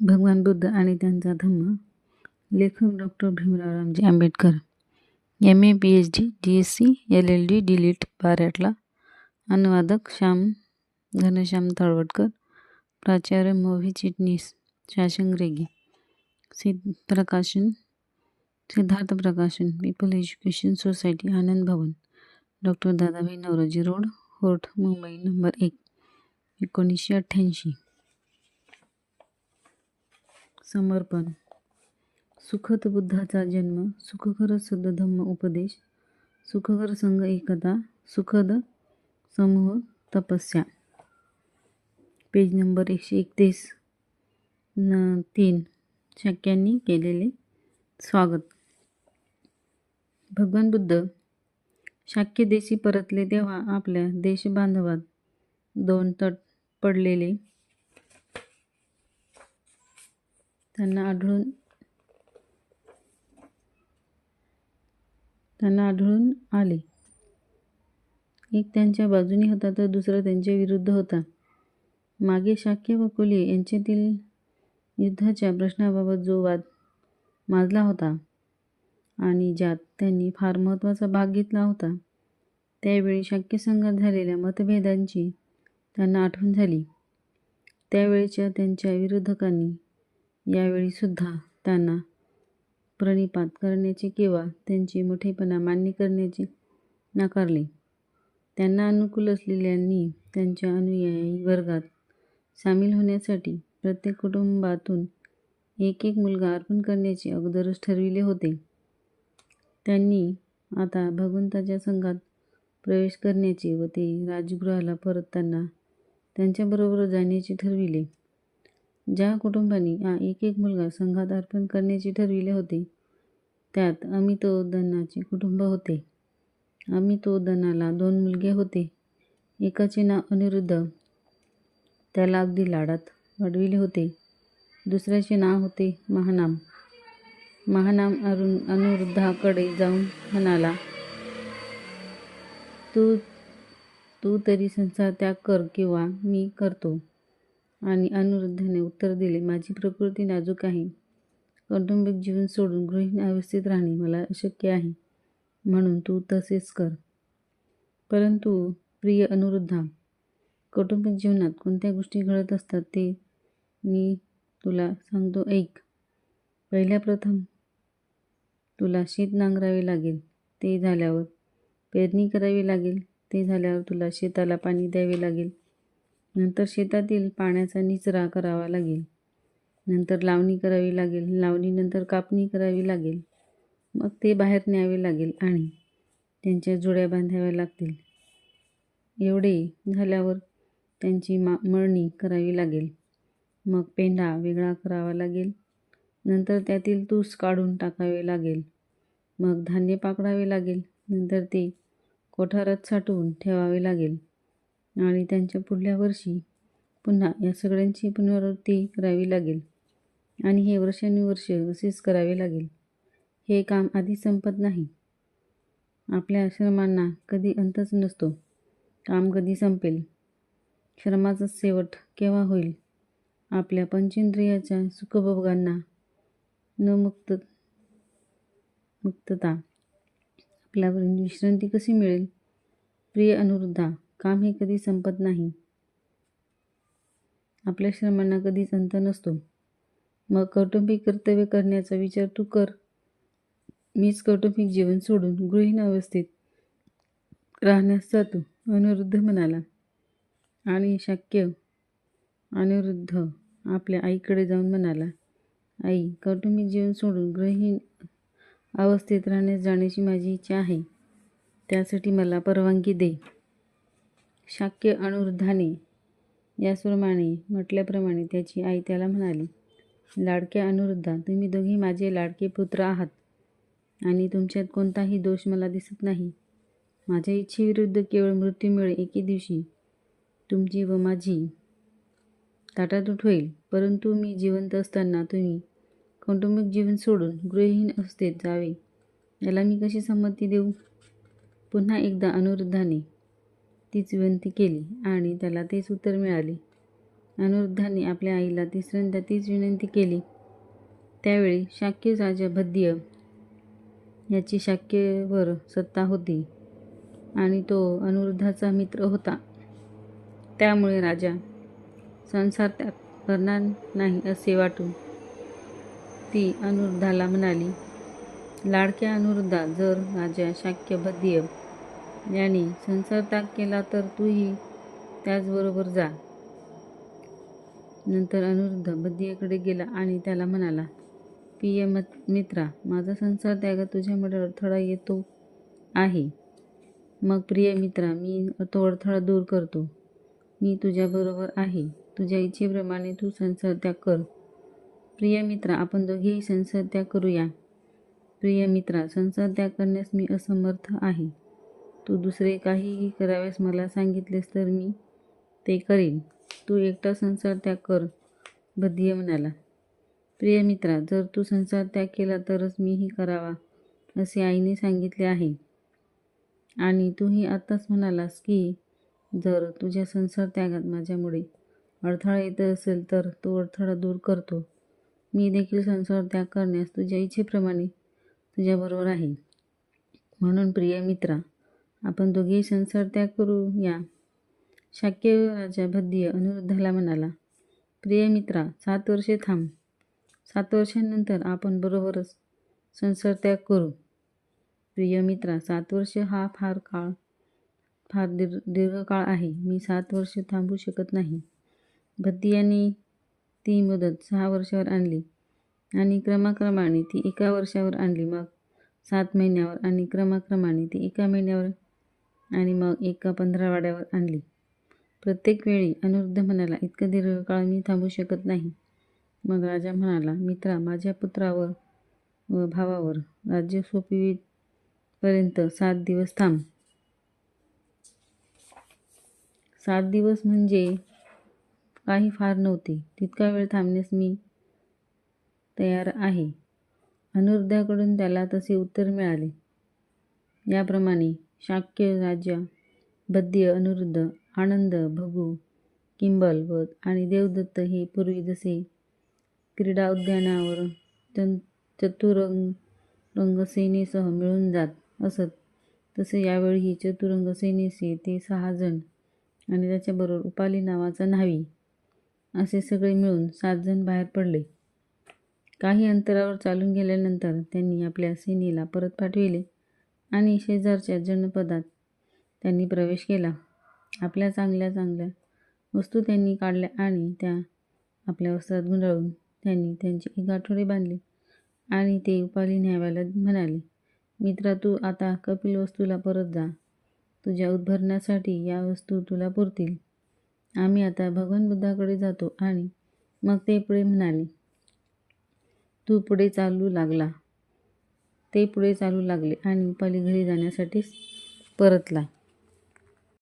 भगवान बुद्ध आणि त्यांचा धम्म. लेखक doctor Bhimrao Ramji Ambedkar M A P H D D S C L L D D Litt बारॅटला अनुवादक श्याम घनश्याम तळवटकर प्राचार्य मोभी चिटणीस शाशंग्रेगी Siddha Prakashan Siddharth Prakashan people education society Anand Bhavan doctor Dadabhai Naoroji road Fort Mumbai number एक एकोणीसशे अठ्ठ्याऐंशी. समर्पण. सुखद बुद्धाचा जन्म सुखकर सद धम्म उपदेश सुखकर संघ एकता सुखद समूह तपस्या. पेज नंबर एकशे एकतीस. न तीन. शक्यांनी केलेले स्वागत. भगवान बुद्ध शाक्य देशी परतले तेव्हा आपल्या देशबांधवात दोन तट पडलेले त्यांना आढळून त्यांना आढळून आले. एक त्यांच्या बाजूने होता तर दुसरा त्यांच्या विरुद्ध होता. मागे शाक्य व कुले यांच्यातील युद्धाच्या प्रश्नाबाबत जो वाद माजला होता आणि ज्यात त्यांनी फार महत्त्वाचा भाग घेतला होता त्यावेळी शाक्य संघात झालेल्या मतभेदांची त्यांना आठवण झाली. त्यावेळच्या त्यांच्या विरोधकांनी यावेळीसुद्धा त्यांना प्रणिपात करण्याचे किंवा त्यांची मोठेपणा मान्य करण्याचे नाकारले. त्यांना अनुकूल असलेल्यांनी त्यांच्या अनुयायी वर्गात सामील होण्यासाठी प्रत्येक कुटुंबातून एक एक मुलगा अर्पण करण्याचे अगोदरच ठरविले होते. त्यांनी आता भगवंताच्या संघात प्रवेश करण्याचे व ते राजगृहाला परतताना त्यांच्याबरोबर जाण्याचे ठरविले. ज्या कुटुंबांनी हा एक एक मुलगा संघात अर्पण करण्याचे ठरविले होते त्यात अमितोदनाचे कुटुंब होते. अमितोदनाला दोन मुलगे होते. एकाचे नाव अनिरुद्ध त्याला अगदी लाडात वाढविले होते. दुसऱ्याचे नाव होते महानाम. महानाम अरुण अनिरुद्धाकडे जाऊन म्हणाला तू तू तरी संसार त्याग कर किंवा मी करतो. आणि अनिरुद्धने उत्तर दिले माझी प्रकृती नाजूक आहे. कौटुंबिक जीवन सोडून गृहिणी अवस्थेत राहणे मला अशक्य आहे. म्हणून तू तसेच कर. परंतु प्रिय अनुरुद्धा कौटुंबिक जीवनात कोणत्या गोष्टी घडत असतात ते मी तुला सांगतो. ऐक. पहिल्या प्रथम तुला शेत नांगरावे लागेल ते झाल्यावर पेरणी करावी लागेल ते झाल्यावर तुला शेताला पाणी द्यावे लागेल. नंतर शेतातील पाण्याचा निचरा करावा लागेल. नंतर लावणी करावी लागेल. लावणीनंतर कापणी करावी लागेल. मग ते बाहेर न्यावे लागेल आणि त्यांच्या जुड्या बांधाव्या लागतील. एवढे झाल्यावर त्यांची मा मळणी करावी लागेल. मग पेंढा वेगळा करावा लागेल. नंतर त्यातील तूस काढून टाकावे लागेल. मग धान्य पाकडावे लागेल. नंतर ते कोठारात साठवून ठेवावे लागेल. आणि त्यांच्या पुढल्या वर्षी पुन्हा या सगळ्यांची पुनरावृत्ती करावी लागेल. आणि हे वर्षानुवर्ष असेच करावे लागेल. हे काम आधी संपत नाही. आपल्या श्रमांना कधी अंतच नसतो. काम कधी संपेल. श्रमाचा शेवट केव्हा होईल? आपल्या पंचेंद्रियाच्या सुखभोगांना न मुक्त मुक्तता. आपल्यावरून विश्रांती कशी मिळेल? प्रिय अनुरुद्धा काम हे कधी संपत नाही. आपल्या श्रमांना कधीच अंत नसतो. मग कौटुंबिक कर्तव्य करण्याचा विचार तू कर. मीच कौटुंबिक जीवन सोडून गृहीण अवस्थेत राहण्यास जातो अनिरुद्ध म्हणाला. आणि शक्य अनिरुद्ध आपल्या आईकडे जाऊन म्हणाला आई कौटुंबिक जीवन सोडून गृहीण अवस्थेत राहण्यास जाण्याची माझी इच्छा आहे. त्यासाठी मला परवानगी दे. शाक्य अनुरुद्धाने या सुरमाने म्हटल्याप्रमाणे त्याची आई त्याला म्हणाली लाडक्या अनुरुद्धा तुम्ही दोघी माझे लाडके पुत्र आहात आणि तुमच्यात कोणताही दोष मला दिसत नाही. माझ्या इच्छेविरुद्ध केवळ मृत्यूमुळे एके दिवशी. तुमची व माझी ताटातूट होईल. परंतु मी जिवंत असताना तुम्ही कौटुंबिक जीवन सोडून गृहहीन अवस्थेत जावे. याला मी कशी संमती देऊ? पुन्हा एकदा अनुरुद्धाने तीच विनंती केली आणि त्याला तेच उत्तर मिळाले. अनिरुद्धाने आपल्या आईला तिसऱ्यांदा तीच विनंती केली. त्यावेळी शाक्य राजा भद्य याची शाक्यवर सत्ता होती आणि तो अनिरुद्धाचा मित्र होता. त्यामुळे राजा संसार त्यात करणार नाही असे वाटून ती अनिरुद्धाला म्हणाली लाडक्या अनिरुद्धा जर राजा शाक्य भद्य याने संसार त्याग केला तर तूही त्याचबरोबर जा. नंतर अनिरुद्ध बद्रीकडे गेला आणि त्याला म्हणाला प्रिय मत मित्रा माझा संसार त्यागात तुझ्यामुळे अडथळा येतो आहे. मग प्रिय मित्रा मी तो अडथळा दूर करतो. मी तुझ्याबरोबर आहे. तुझ्या इच्छेप्रमाणे तू संसार त्याग कर. प्रिय मित्रा आपण दोघेही संसार त्याग करूया. प्रिय मित्रा संसार त्याग करण्यास मी असमर्थ आहे. तू दुसरे काहीही कराव्यास मला सांगितलेस तर मी ते करीन. तू एकटा संसार त्याग कर बद्य म्हणाला. प्रिय मित्रा जर तू संसार त्याग केला तरच मीही करावा असे आईने सांगितले आहे. आणि तूही आत्ताच म्हणालास की जर तुझ्या संसार त्यागात माझ्यामुळे अडथळा येत असेल तर तो अडथळा दूर करतो. मी देखील संसार त्याग करण्यास तुझ्या इच्छेप्रमाणे तुझ्याबरोबर आहे. म्हणून प्रिय मित्रा आपण दोघेही संसार त्याग करू या. शाक्य राजा भद्य अनिरुद्धाला म्हणाला प्रिय मित्रा सात वर्षे थांब. सात वर्षांनंतर आपण बरोबरच संसार त्याग करू. प्रिय मित्रा सात वर्ष हा फार काळ फार दीर्घ दीर्घकाळ आहे. मी सात वर्ष थांबू शकत नाही. भद्दियाने ती मुदत सहा वर्षावर आणली आणि क्रमाक्रमाने ती एका वर्षावर आणली. मग सात महिन्यावर आणि क्रमाक्रमाने ती एका महिन्यावर आणि मग एका पंधरावाड्यावर आणली. प्रत्येक वेळी अनिरुद्ध म्हणाला इतकं दीर्घकाळ मी थांबू शकत नाही. मग राजा म्हणाला मित्रा माझ्या पुत्रावर व भावावर राज्य सोपवीपर्यंत सात दिवस थांब. सात दिवस म्हणजे काही फार नव्हते. तितका वेळ थांबण्यास मी तयार आहे. अनुरुद्धाकडून त्याला तसे उत्तर मिळाले. याप्रमाणे शाक्य राजा बद्य अनिरुद्ध आनंद भगू किंबल व आणि देवदत्त हे पूर्वी जसे क्रीडा उद्यानावर चं चतुरंग रंगसेनेसह मिळून जात असत तसे यावेळीही चतुरंग सेनेचे ते सहा जण आणि त्याच्याबरोबर उपाली नावाचा न्हावी असे सगळे मिळून सात जण बाहेर पडले. काही अंतरावर चालून गेल्यानंतर त्यांनी आपल्या सेनेला परत पाठविले. आणि शेजारच्या जनपदात त्यांनी प्रवेश केला. आपल्या चांगल्या चांगल्या वस्तू त्यांनी काढल्या आणि त्या आपल्या वस्त्रात गुंडाळून त्यांनी त्यांचे एक आठवडे बांधले आणि ते उपाली न्यावायला म्हणाले मित्रा तू आता कपिल वस्तूला परत जा. तुझ्या उद्भरण्यासाठी या वस्तू तुला पुरतील. आम्ही आता भगवान बुद्धाकडे जातो. आणि मग ते पुढे म्हणाले तू पुढे चालू लागला. ते पुढे चालू लागले आणि उपाली घरी जाण्यासाठी परतला.